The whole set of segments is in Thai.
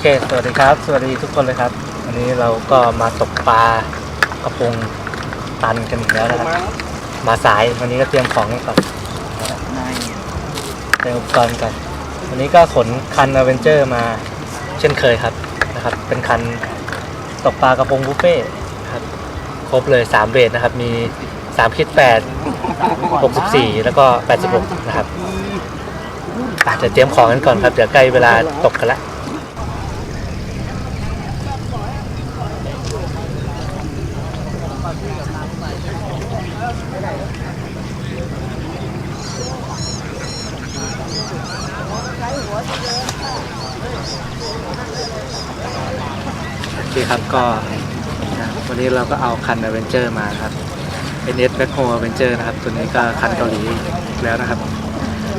เค สวัสดีครับ สวัสดีทุกคนเลยครับ วันนี้เราก็มาตกปลากระพงตันกันอีกแล้วนะครับ มาสายวันนี้ก็เตรียมของกันก่อนเตรียมอุปกรณ์ก่อนวันนี้ก็ขนคันอเวนเจอร์มาเช่นเคยครับนะครับ เป็นคันตกปลากระพงบุฟเฟ่ต์ครับ ครบเลย3เบรดนะครับ มี3คิด8 64 แล้วก็ 86 นะครับอาจจะเตรียมของกันก่อนครับ เดี๋ยวใกล้เวลาตกกันละ โอเคครับ ก็วันนี้เราก็เอาคันอเวนเจอร์มาครับ NS b a c k h o Adventure นะครับ ตัวนี้ก็คันเกาหลีแล้วนะครับ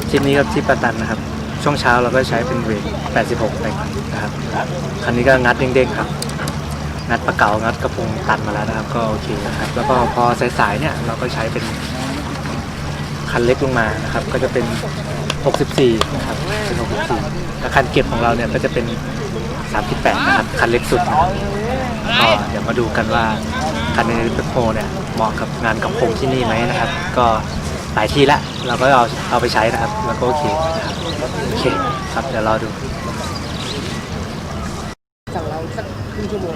ชิ้นนี้ครับที่ประตันนะครับ ช่วงเช้าเราก็ใช้เป็นเวท86ไปนะครับ คันนี้ก็งัดเด้งๆครับ งัดปลาเก๋างัดกระพงตันมาแล้วนะครับ ก็โอเคนะครับ แล้วก็พอสายๆเนี่ยเราก็ใช้เป็นคันเล็กลงมานะครับ ก็จะเป็น 64 นะครับ เป็น 64แล้วคันเก็บของเราเนี่ยก็จะเป็น 38 นะครับ คันเล็กสุดนะครับ ก็เดี๋ยวมาดูกันว่าคันในเปโพเนี่ยเหมาะกับงานกับพงที่นี่ไหมนะครับ ก็หลายที่ละเราก็เอาเอาไปใช้นะครับ แล้วก็โอเคนะครับโอเคครับเดี๋ยวรอดูสั่งเราสักครึ่งชั่วโมง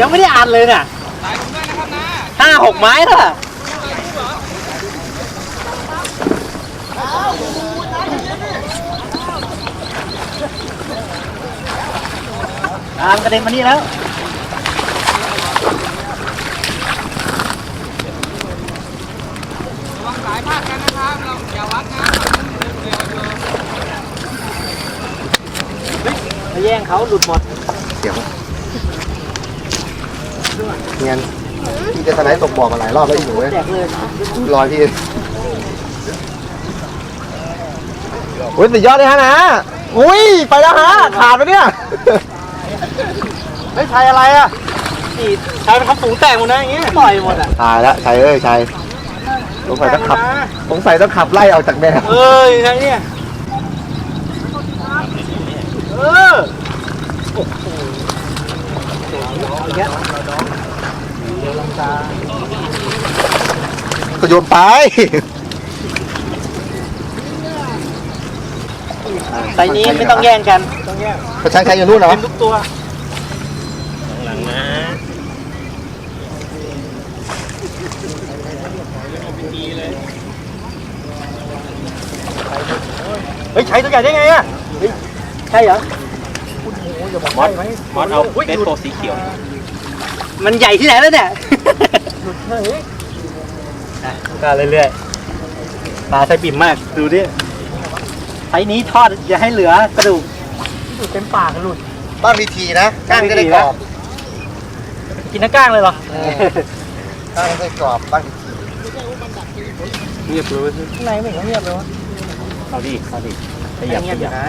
ยังไม่ได้อ่านเลยเนี่ยห้าหกไม้ละ ตามกระเด็นมานี่แล้วไปแย่งเขาหลุดหมด เดี๋ยวเงี้ยพี่จะสไลด์ตกบ่อมาหลายรอบแล้วอีกหนูเว้ยแจกเลยรอยพี่ โอ้ยสุดยอดเลยฮะนะอุ้ยไปแล้วฮะขาดไปเนี่ยไม่ใช่อะไรอะนี่ใช้เป็นคำสูงแตกหมดนะอย่างเงี้ยต่อยหมดอะตายแล้วชัยเอ้ยชัยสงสัยต้องขับสงสัยต้องขับไล่ออกจากแดดเอ้ยใช่เนี่ยเออโอ้โหเยอะเดี๋ยวลำตาก็โยนไป ไซนี้ไม่ต้องแย่งกันต้องแย่งก็ใช้ใช้อยู่นู่นเหรอเป็นทุกตัวหลังนะเฮ้ยใช้ตัวใหญ่ได้ไงอะเฮ้ยใช่เหรอมอสมอสเอาเบสโตสีเขียว มันใหญ่ที่ไหนแล้วเนี่ยหลุดเฮ้ยอะก็เรื่อยๆปลาใช้บิ่มมาก ดูดิ ไซส์นี้ทอดอย่าให้เหลือกระดูกหลุดเต็มปากหลุดบ้างดีทีนะก้างจะได้กรอบกินน้ำก้างเลยเหรอก้างจะได้กรอบบ้างดีทีเงียบเลยข้างในไม่เห็นเขาเงียบเลยวะเอาดิเอาดิขยับเงีขยบอยัยู่บนะ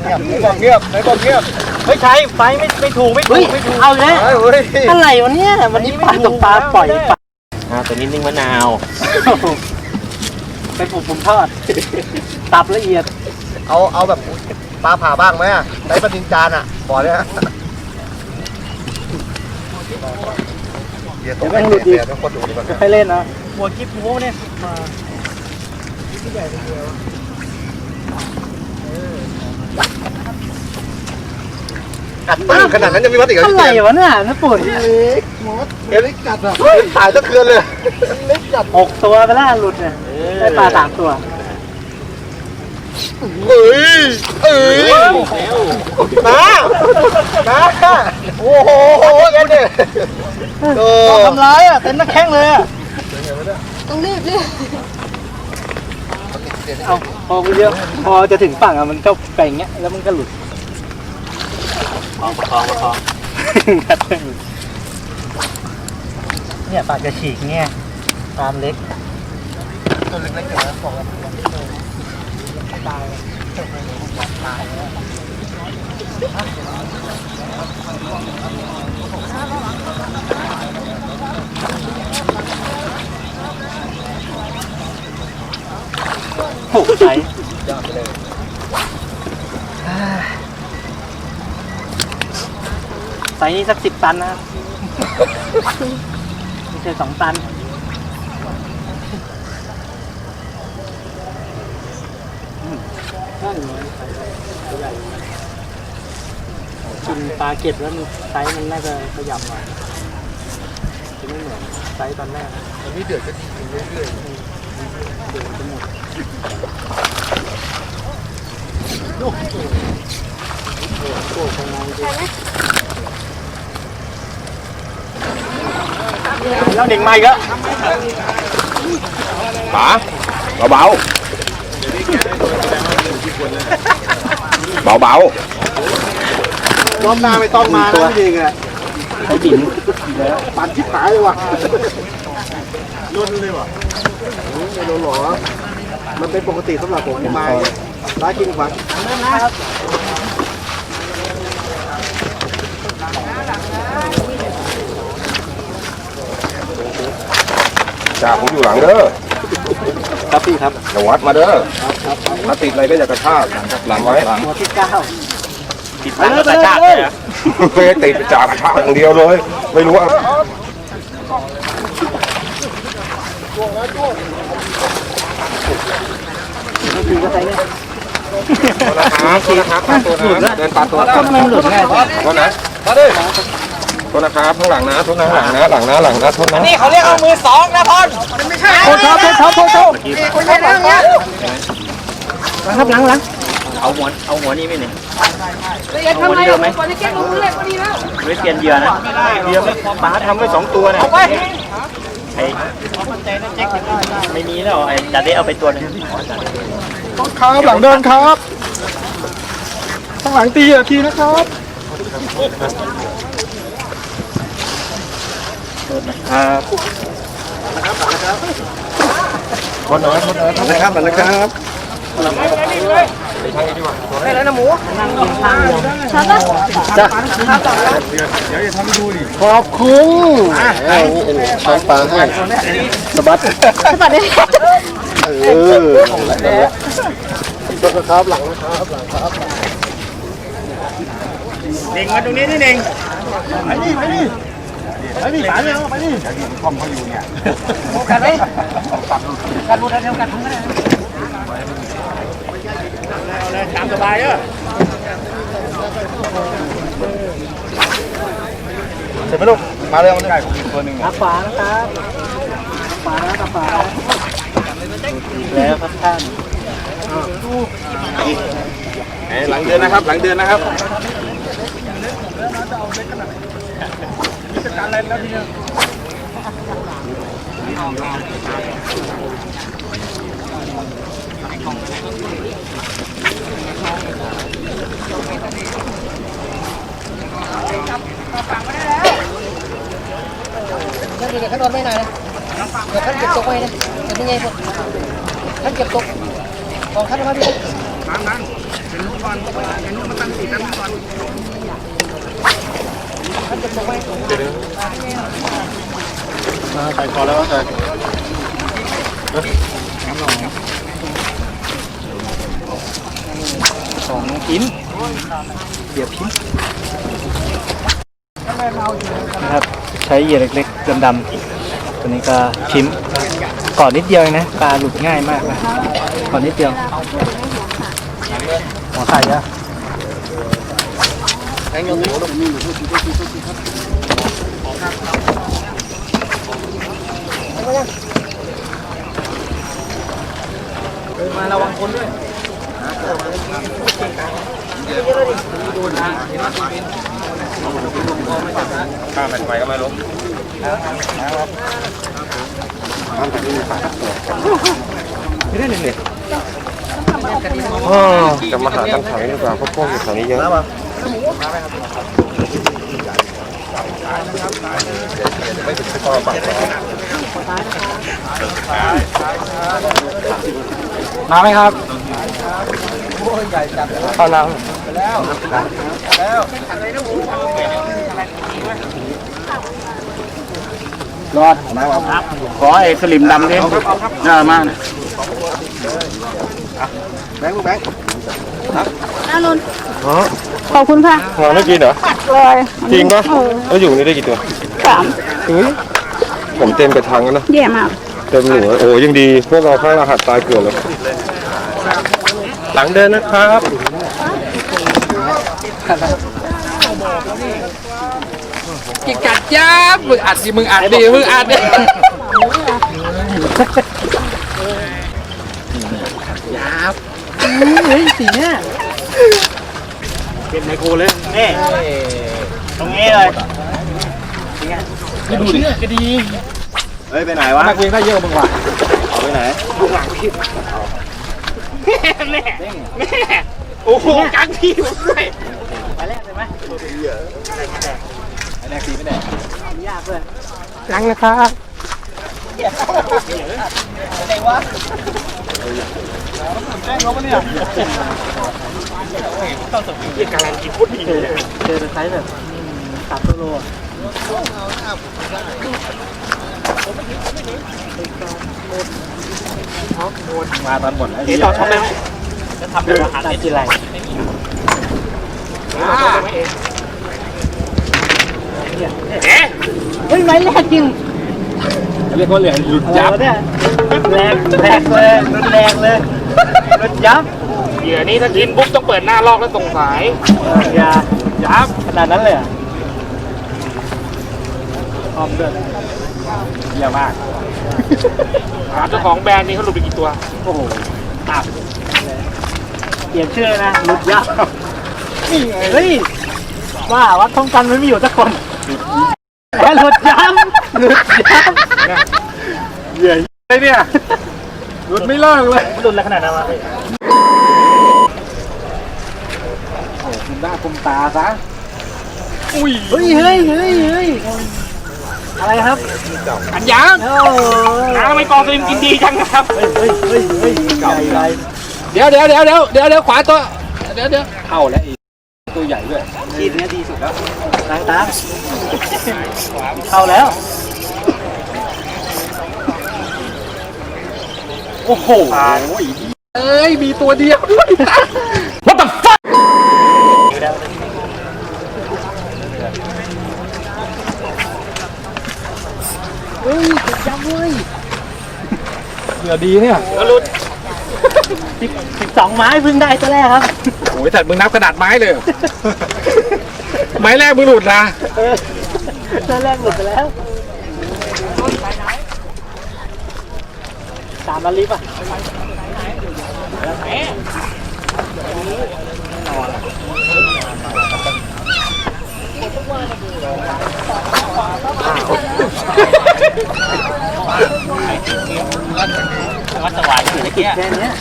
เงียบไหนบอกเงียบไหนบอกเงียบไม่ใช้ไฟไม่ไม่ถูกไม่ถูกไม่ถูกเอาเลยเฮ้ยเฮ้ยอะไรวะเนี่ยวันนี้ปลาตกปลาปล่อยปลาอ่าตัวนี้นึ่งมะนาว เป็นผมผมทอด ตับละเอียด เอาเอาแบบปลาผ่าบ้างไหมอะใช้ปลาทินจานอะบอกเลยฮะเดี๋ยวต้องให้เดี๋ยวต้องคนดูดีกว่าใครเล่นนะหัวกิ๊บหัวเนี่ยมากัดปากขนาดนั้นยังมีวัดอีกเหรออะไรพี่เจมส์วะเนี่ยน้าปุ่นเล็ก มดเล็กกัดอะเฮ้ยถ่ายสะเทือนเลยเล็กกัดหกตัวไปแล้วหลุดเนี่ยได้ปลาสามตัวเอ้ยเอ้ยมามาโอ้โหกันเนี่ยโอ้ทำร้ายอะเต็มหน้าแข้งเลยอะต้องรีบรีบเอาพอเยอะพอจะถึงฝั่งอะมันก็ไปอย่างเงี้ยแล้วมันก็หลุดคองประคองประคอง เนี่ยปากจะฉีกเงี้ยตามเล็ก ตัวเล็กๆอย่างนั้นบอกว่าตายโอ้ใสไซส์นี้สักสิบตันนะครับ ไม่ใช่สองตันกินปลาเก็บแล้วมันไซส์มันน่าจะขยับหน่อยจะไม่เหมือนไซส์ตอนแรกอันนี้เดือดก็ดีขึ้นเรื่อย แล้วเด็กใหม่ก็ป๋าเบาเบาเบาๆรอบหน้าไม่ต้องมานะจริงอะเขาบินปั่นชิบหายเลยว่ะโดนเลยว่ะไม่โดนหรอ มันเป็นปกติสำหรับผมมาร้านกินขวัญ จ่าผมอยู่หลังเด้อครับพี่ครับอย่าวัดมาเด้อถ้าติดอะไรก็อย่ากระชากหลังไว้หัวที่เก้าติดตั้งกระชากเลยอะไม่ได้ติดไปจ่ากระชากอย่างเดียวเลย ไม่รู้ว่าคือก็ใช้เนี่ยนะครับโทษนะครับปลาตัวนะเดินปลาตัวก็มันหลุดง่ายโทษนะมาดิโท ษนะครับข้างหลังนะโทษนะหลังนะหลังนะหลังนะโทษนะนี่เขาเรียกเอามือสองนะพอนโทษครับโทษครับโทษครับครับหลังหลังเอาหัวเอาหัวนี่ไม่เนี่ยละเอียดทำไมอะก่อนจะเก็บลงมือเลยพอดีแล้วไม่เปลี่ยนเหยื่อนะเหยื่อไม่ป๋าทำไว้สองตัวเนี่ยไอ้ไม่มีแล้วไอ้จัดได้เอาไปตัวหนึงครับหลังเดินครับข้างหลังตีอะทีนะครับ คนน้อยคนน้อยนะครับหลังนะครับขอบคุณให้ช้อนปลาให้สะบัดสะบัดเออหลังนะครับหลังนะครับหลังครับเน่งมาตรงนี้นี่เน่งไปนี่ไปนี่ ไปนี่ไปนี่ไปนี่ตามสบายเออเสร็จไหมลูก มาเร็วมันได้ของอีกตัวหนึ่งขาขวานะครับขวานะกับขวาอีกแล้วครับท่านหลังเดินนะครับ หลังเดินนะครับ ท่านเดี๋ยวขั้นตอนไม่นานนะเดี๋ยวท่านเก็บตกไว้นะเดี๋ยวเป็นไงพวกท่านเก็บตกออกท่านมาดิท่านเก็บตก ไว้ใส่คอแล้วใส่สองชิ้นเดี๋ยวชิ้นนะครับใช้เหยื่อเล็กๆดำๆตัวนี้ก็ชิ้นก่อนนิดเดียวเองนะปลาหลุดง่ายมากนะก่อนนิดเดียวหัวไข่อะ แทงยังหัวลูกมาระวังคนด้วยข้ามแผ่นไฟก็ไม่ล้มจะมาหาตั้งถังดีกว่าเพราะพวกอยู่แถวนี้เยอะไม่ถึงข้อปากมาไหมครับเข้าน้รอดขอไอ้สลิมดำดิน่ามากแบงค์แบงค์ ขอบคุณค่ะำหอไม่กินเหรอลอยจริงปะแล้วอยู่นี่ได้กี่ตัวสามผมเต็มกระทังแล้วนะ แย่มาก เต็มหนูโอ้ยังดี พวกเราข้างรหัสตายเกลือนเลยหลังเดินนะครับ กินกัดยับมึงอัดดิมึงอัดดิมึงอัดดิยับ เฮ้ยสีเนี่ยเป็นไมโครเลยนี่ตรงนี้เลยดูดิก็ดีเฮ้ยไปไหนวะนักเรียนได้เยอะมึงว่ะเอาไปไหนแม่แม่โอ้โหกังพี่ผมด้วยไปแรกเลยไหมยังนะครับ ที่การันกินพุทธีเลยเจอไซส์แบบสามตัวโลมาตอนหมดแล้วนี่ต่อช็อปแล้วจะทำเป็นอาหารได้ทีไรเฮ้ยไม้แรกจริงเรียกว่าเหลือหลุดยับเนี่ย แรงแรงเลยรุนแรงเลยรุนยับเหยื่อนี้ถ้ากินปุ๊บต้องเปิดหน้าลอกแล้วส่งสายอย่ายับขนาดนั้นเลยอะพร้อมด้วยเยี่ยมากถามเจ้าของแบรนด์นี้เขาหลุดไปกี่ตัว โอ้โหตับเปลี่ยนชื่อนะหลุดยับนี่เฮ้ยว่าวัดท้องกันไม่มีอยู่สักคนแหมหลุดยับหลุดยั ยื่ออะไรเนี่ยหลุดไม่เลิกเลยหลุดอะไรขนาดนั้นวะพี่โอ้คุมหน้าคุมตาซะอุ้ยเฮ้ยเฮ้ยเฮ้ยเฮ้ยอะไรครับอันยางโอ้น้าทำไมกองสลิมกินดีจังนะครับเฮ้ยเฮ้ยเฮ้ยเฮ้ยใหญ่ใหญ่เดี๋ยวเดี๋ยวเดี๋ยวเดี๋ยวเดี๋ยวเดี๋ยวขวาตัวเดี๋ยวเดี๋ยวเข้าแล้วอีกตัวใหญ่ด้วยกินเนี้ยดีสุดแล้วตางตางเข้าแล้ว โอ้โหเอ้ย มีตัวเดียวด้วย What the fuck เฮ้ยยับเว้ยเหลือดีเนี่ยก็หลุดสิบสิบสองไม้เพิ่งได้ตัวแรกครับ โอ้ยแต่มึงนับขนาดไม้เลยเหรอ ไม้แรกมึงหลุดนะตัวแรกหลุดไปแล้ว ตามมาลิฟต์อะวัดสวายอยู่ในเกี้ยแค่เนี้ย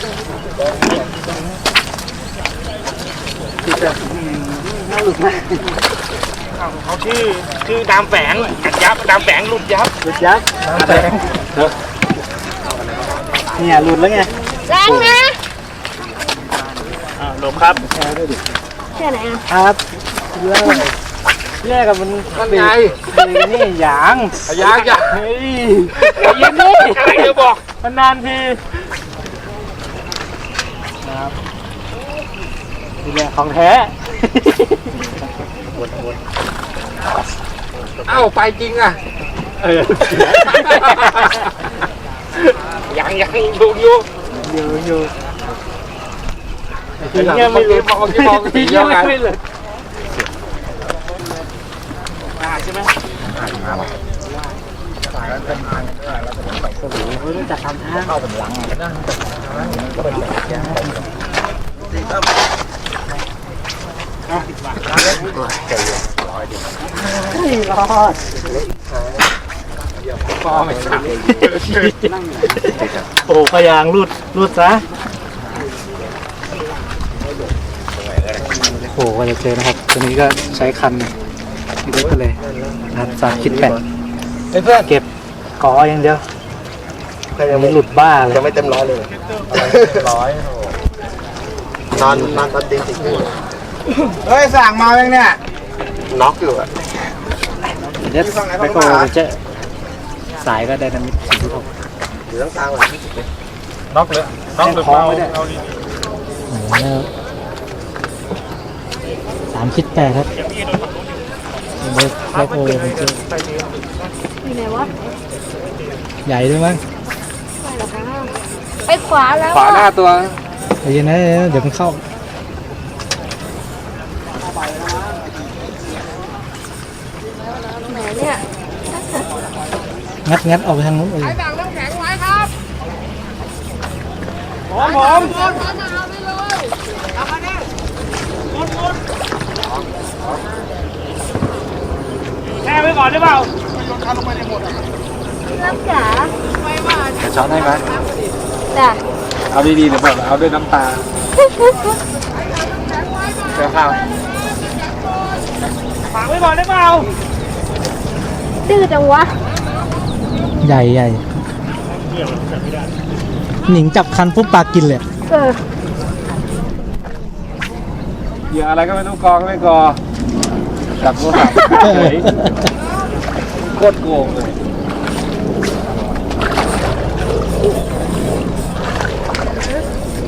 เขาชื่อชื่อดามแฝงอัดยับดามแฝงหลุดยับหลุดยับแดง เนี่ยหลุดแล้วไงแรงนะอ่าหลบครับแค่ไหนอะครับเลิกแยกกับมันนั่นไงเบรกนี่หยางยางยางเฮ้ยใจเย็นดิอะไรเดี๋ยวบอกมันนานทีนะครับนี่แหละของแท้เอ้าไปจริงอะเออ ยังยังดูอยู่อยู่อยู่เมื่อกี้เมื่อกี้มองสีเดียวกัน ไม่เลยอ่าใช่ไหมรู้จักทำท่าไม่รอดพอไม่ทันโอ้พยางรูดรูดซะโอ้โหกว่าจะเจอนะครับ ตัวนี้ก็ใช้คันเล็กไปเลยนะครับสามคิดแปดเพื่อนเก็บกออย่างเดียวยังไม่ไม่หลุดบ้าเลยยังไม่เต็มร้อยเลยร้อยนอนนอนตอนตีสี่เฮ้ยสั่งมาแล้วเนี่ยน็อกอยู่อะเนสแบ็คโฮเวนเจอร์ สายก็ไดนามิกสี่หกอยู่ต้องตามหลังน็อกเลยน็อกเลยคล้องไว้ด้วยสามคิดแปดครับเนสแบ็คโฮเวนเจอร์อยู่ไหนวะใหญ่ด้วยมั้งไปหรอคะไปขวาแล้วขวาหน้าตัวเดี๋ยวนะเดี๋ยวมันเข้า ไหนเนี่ย งัดงัดออกไปทางนู้นเออแช่ไว้ก่อนหรือเปล่าน้ำจ๋าจะช้อนให้ไหมจ้ะเอาดีๆหรือเปล่าเอาด้วยน้ำตาเจ้าข้าวฝากไว้ก่อนได้เปล่าดื้อจังวะ ใหญ่ใหญ่หนิงจับคันปุ๊บปลากินเลยเออเหยื่ออะไรก็ไม่รู้กองก็ไม่กอจับโทรศัพท์เฉยโคตรโกงเลย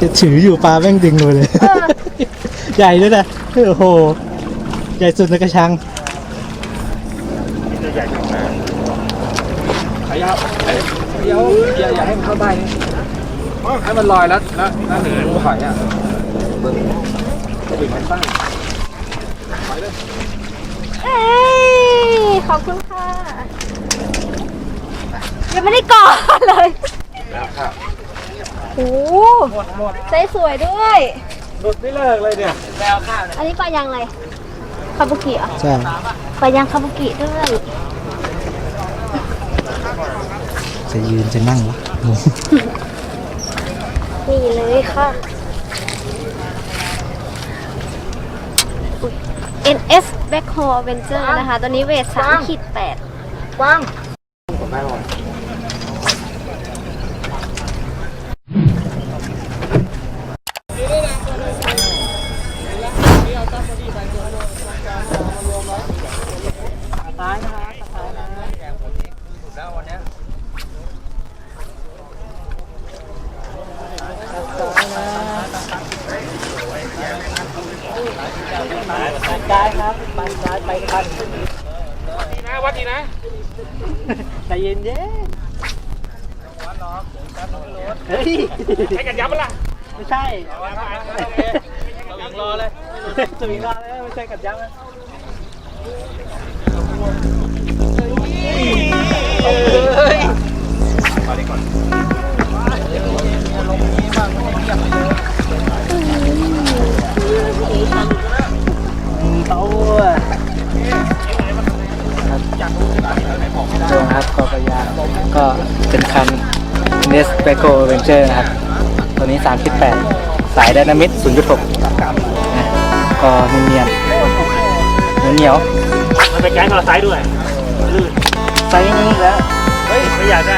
จะถืออยู่ปลาแม่งดึงเลยเลย ใหญ่ด้วยนะโอ้โห ใหญ่สุดในกระชัง เดี๋ยวอย่าอย่าให้มันเข้าใต้นี่ให้มันลอยแล้วแล้วแล้วหนีมันถอยอะเบิ้งปิดมันใต้เอ้ยขอบคุณค่ะ ยังไม่ได้กอดเลยโอ้โหใส่สวยด้วย หลุดไม่เลิกเลยเนี่ยอันนี้ปลายังอะไรคาบุกิเหรอะใช่ ปลายังคาบุกิด้วย จะยืนจะนั่งวะนี่เลยค่ะอุ๊ย NS Backhoe Adventure นะคะ ตัวนี้เวท3ขีด8ได้ครับไปซ้ายไปคัน นะวัดดีนะ ใจเย็นเย็นเฮ้ย ใช้กันยับปะล่ะ ไม่ใช่ เราอีกรอเลย สวิงรอเลยไม่ใช่กัดยับนะโต้โจงครับกอกระยาก็เป็นคัน Nest b a c o Adventure นะครับ ตัวนี้ 3.8 สายไดนามิก0.6นะก็เนียน เหนียวมันเป็นแก๊งเราไซด์ด้วยลื่นๆไซส์นี้แล้ว เฮ้ยไม่อยากได้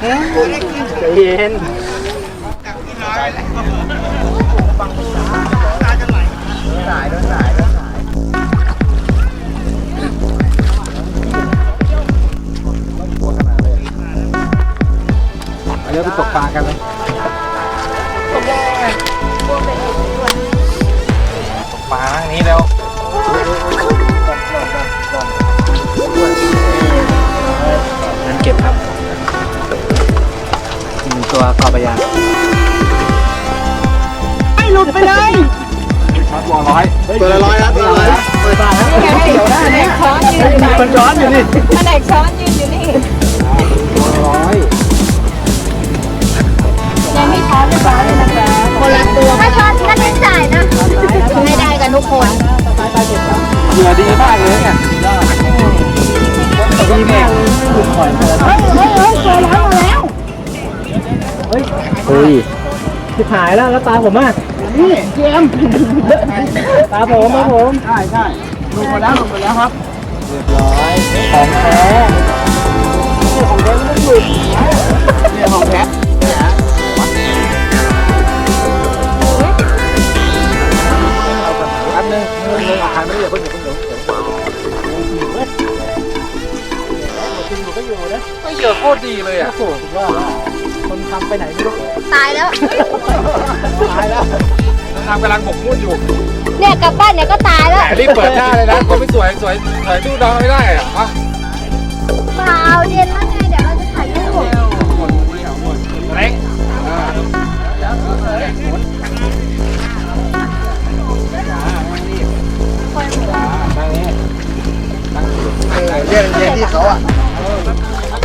ใจเย็นเดี๋ยวไปตกปลากันเลยปลาทางนี้แล้วนั่นเก็บครับ อีกหนึ่งตัวกรอบไปยางตัวละร้อยตัวละร้อยนะตัวละร้อยนะมันร้อนอยู่นี่แผนกช้อนยืนอยู่นี่ตัวละร้อยยังไม่ช้อนไม่ช้อนเลยนะคะคนละตัวถ้าช้อนก็ได้จ่ายนะไม่ได้กันทุกคนเหยื่อดีมากเลยเนี่ยดีมากถูกปล่อยมาแล้วเฮ้ยเฮ้ยเฮ้ยตัวร้อนมาแล้ว เฮ้ยเฮ้ยที่หายแล้วแล้วตาผมอะนี่เจมตาผมตาผมใช่ใช่ลงมาแล้วลงมาแล้วครับเรียบร้อยของแท้นี่ของแท้ไม่ต้องหยุดเนี่ยของแท้เนี่ยฮะแป๊บนึงเงินเงินอาหารไม่ได้อย่าเพิ่งอย่าเพิ่งเดี๋ยวเดี๋ยวก็อยู่นะไม่เหยื่อโคตรดีเลยอะโอ้โหสุดยอดแล้ว คนทำไปไหนไม่รู้ตายแล้ว ตายแล้วทำกำลังบกมุ่นอยู่เนี่ยกลับบ้านเนี่ยก็ตายแล้วแต่รีบเปิดหน้าเลยนะคนไม่สวยสวยสวยสู้น้องไม่ได้อะอะเปล่าเย็นแล้วไงเดี๋ยวเราจะถ่ายรูปเร่งเรียนเรียนที่เขาอะ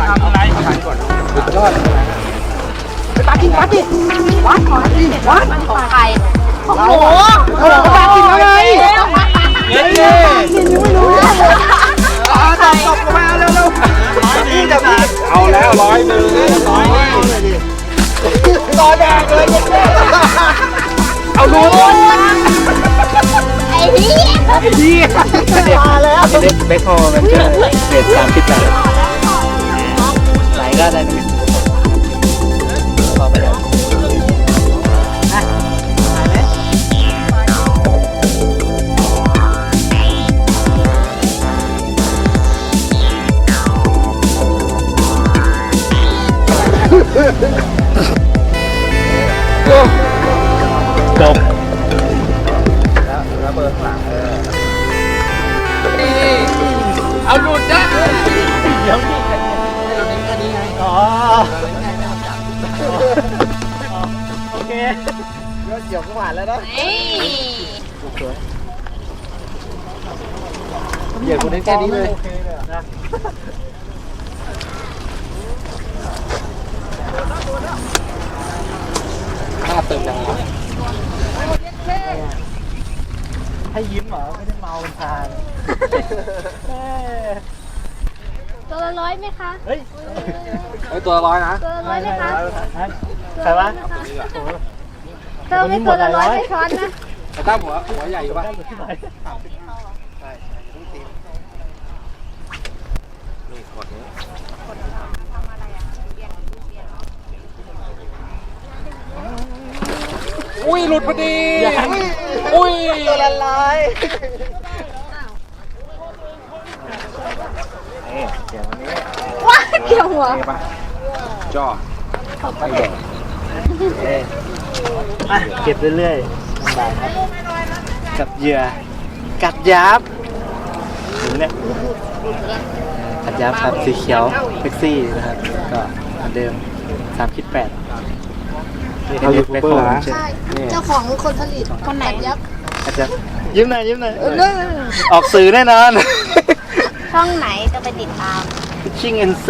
ทำอะไรถ่ายก่อนสุดยอด ของใครของหนูปากินอะไรเย็นเย็นไม่รู้ตบตบมาเร็วเร็วนี่จะมาเอาแล้วร้อยหนึ่งร้อยต่อแดงเลยเอาดูไอ้เหี้ยดีมาแล้วเด็กเบคโฮมันจะเกรดสามสิบแปดไหนก็ได้ จบเอาหลุดนะเดี๋ยวนี่อ๋อโอเคเกี่ยวกับหวานแล้วนะเฮ้ยเหยื่อคนนี้แค่นี้เลยโอเคเลยนะ ภาพเติมยังไงให้ยิ้มเหรอ ไม่ได้เมาเป็นทานเอ้ยตัวละร้อยไหมคะเฮ้ยไอ้ตัวร้อยนะ ตัวละร้อยไหมคะใครวะเธอไม่ตัวละร้อยไม่ช้อนนะไอ้ตั้มหัวหัวใหญ่อยู่ป่ะ ที่ไหน อุ้ยหลุดพอดี อุ้ยตัวละร้อยว้าเกี่ยวหัวจ่ออะเก็บเรื่อยๆลำบากครับกับเหยื่อกัดยับถึงเนี่ยขัดยับครับสีเขียวเซ็กซี่นะครับ ก็เหมือนเดิมสามคิดแปด นี่เป็นเด็กเบคโฮมันจะเจ้าของคนผลิตคนไหนยับขัดยับยิ้มหน่อยยิ้มหน่อยออกสื่อแน่นอน ช่องไหนจะไปติดตาม Fishing NC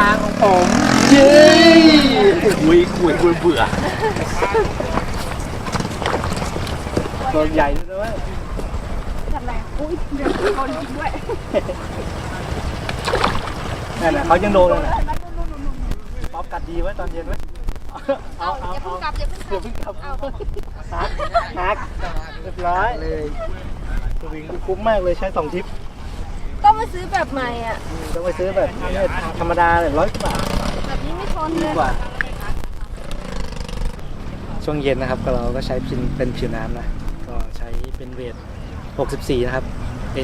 ทางของผมเย้คุยคุยคุยเบื่อตัวใหญ่ด้วยทำไรอุ้ยเดี๋ยวคนจริงด้วยนั่นแหละเขายังโดนเลยนะป๊อปกัดดีไว้ตอนเย็นไว้เอาเอาเอาเดี๋ยวเพิ่งกลับฮักฮักเรียบร้อยเลยสวิงคุ้มมากเลยใช้สองทิป ต้องมาซื้อแบบใหม่อะอืมต้องไปซื้อแบบธรรมดาเลยร้อยกว่าบาทแบบนี้ไม่ทนดีเลยกว่า ช่วงเย็นนะครับก็เราก็ใช้พินเป็นผิวน้ำนะ ก็ใช้เป็นเวท 64 นะครับ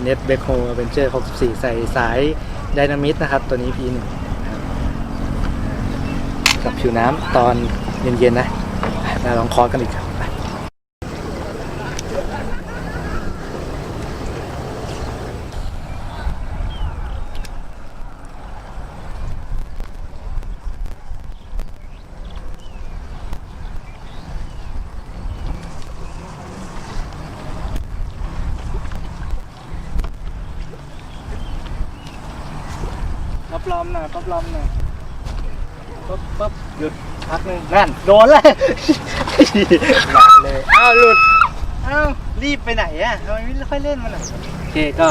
NS b e c o Avenger 64 ใส่สายไดนามิตนะครับ ตัวนี้ P1 นะครับกับผิวน้ำตอนเย็นๆนะมาลองคอร์สกันอีกครับไป ป๊อ ปลอมหน่อยป๊อปลอมหน่อยป๊บป๊บหยุดพักหนึ่งนั่นโดนเลยมาเลยอ้าวหลุดอ้าวรีบไปไหนอะทำไมไม่ค่อยเล่นมันอะโอเคก็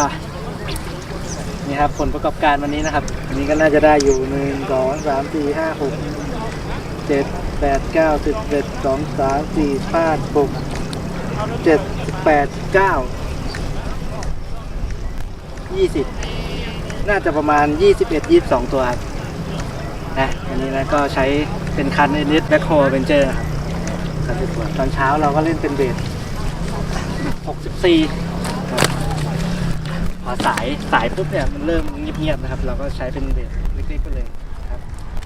นี่ครับผลประกอบการวันนี้นะครับวันนี้ก็น่าจะได้อยู่หนึ่งสองสามสี่ห้าหกเจ็ดแปดเก้าสิบเอ็ดสองสามสี่ห้าหกเจ็ดแปดเก้ายี่สิบ น่าจะประมาณ 21 22 ตัวครับนะอันนี้นะก็ใช้เป็นคันในนิดแบ็คโฮเวนเจอร์ครับคันที่ตัวตอนเช้าเราก็เล่นเป็นเบส64ครับพอสายสายปุ๊บเนี่ยมันเริ่มเงียบๆนะครับ เราก็ใช้เป็นเบสเล็กๆไปเลยครับ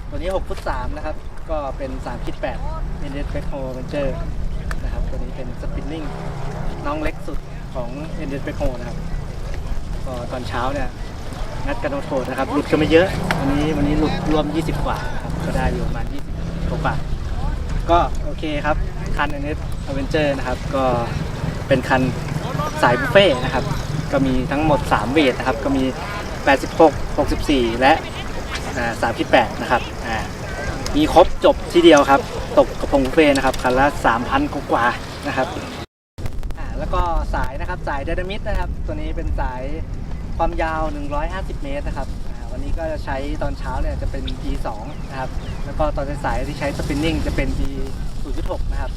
ตัวนี้6ฟุต3นะครับ ก็เป็น3คิด8ในนิดแบ็คโฮเวนเจอร์นะครับตัวนี้เป็นสปินนิ่งน้องเล็กสุดของเอ็นเดสเบคโฮนะครับก็ตอนเช้าเนี่ย นัดกันโทษนะครับหลุดกันไม่เยอะ วันนี้วันนี้หลุดรวม 20 กว่านะครับก็ได้อยู่ประมาณ20กว่าก็โอเคครับ คันอันนี้อเวนเจอร์นะครับ ก็เป็นคันสายบุฟเฟ่นะครับ ก็มีทั้งหมด 3 เวทนะครับ ก็มี 86 64 และ38 นะครับมีครบจบที่เดียวครับ ตกกระพงบุฟเฟ่นะครับ คันละ 3,000 กว่านะครับแล้วก็สายนะครับสายไดนามิตนะครับ ตัวนี้เป็นสาย ความยาว 150 เมตรนะครับอ่าวันนี้ก็จะใช้ตอนเช้าเนี่ยจะเป็น E2 นะครับ แล้วก็ตอนสายๆที่ใช้สปินนิ่งจะเป็น E 0.6 นะครับ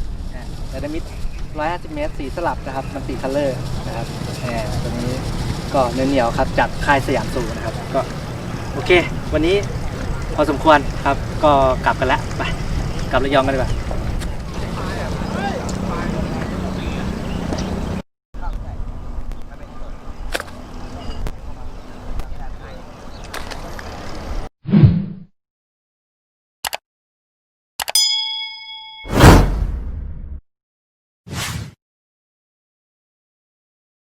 ไดนามิต150 เมตร สีสลับนะครับ มันตีคัลเลอร์นะครับอ่าตัวนี้ก็เนื้อเหนียวครับจากค่ายสยามสูนะครับ ก็โอเค วันนี้พอสมควรครับ ก็กลับกันแล้วไป กลับระยองกันดีกว่า